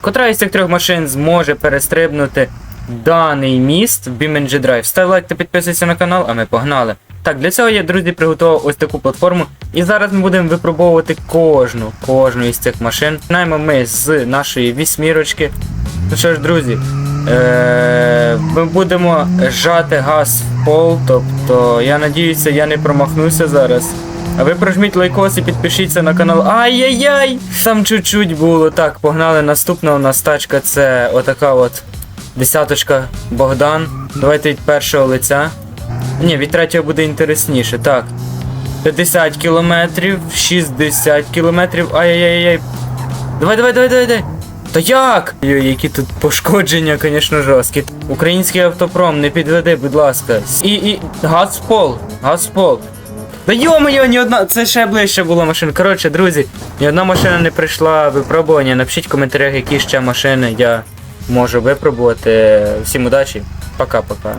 Котра із цих трьох машин зможе перестрибнути даний міст в BeamNG Drive. Став лайк та підписуйся на канал, а ми погнали. Так, для цього я, друзі, приготував ось таку платформу. І зараз ми будемо випробовувати кожну, кожну із цих машин. Починаємо ми з нашої вісьмірочки. Ну що ж, друзі, е- ми будемо жати газ в пол, тобто я надіюся, я не промахнуся зараз. А ви прожміть лайкос і підпишіться на канал. Ай-яй-яй! Там чуть-чуть було. Так, погнали. Наступна у нас тачка це отака от десяточка Богдан. Давайте від першого лиця. Ні, від третього буде інтересніше. Так. 50 кілометрів, 60 кілометрів. Ай-яй-яй-яй. Давай, давай, давай, давай, давай. Та як? Йой, які тут пошкодження, звісно, жорсткі. Український автопром, не підведи, будь ласка. І, і. Газ в Та йо-моє, ні одна. Це ще ближче була машина. Коротше, друзі, ні одна машина не прийшла випробування. Напишіть в коментарях, які ще машини я можу випробувати. Всім удачі. Пока-пока.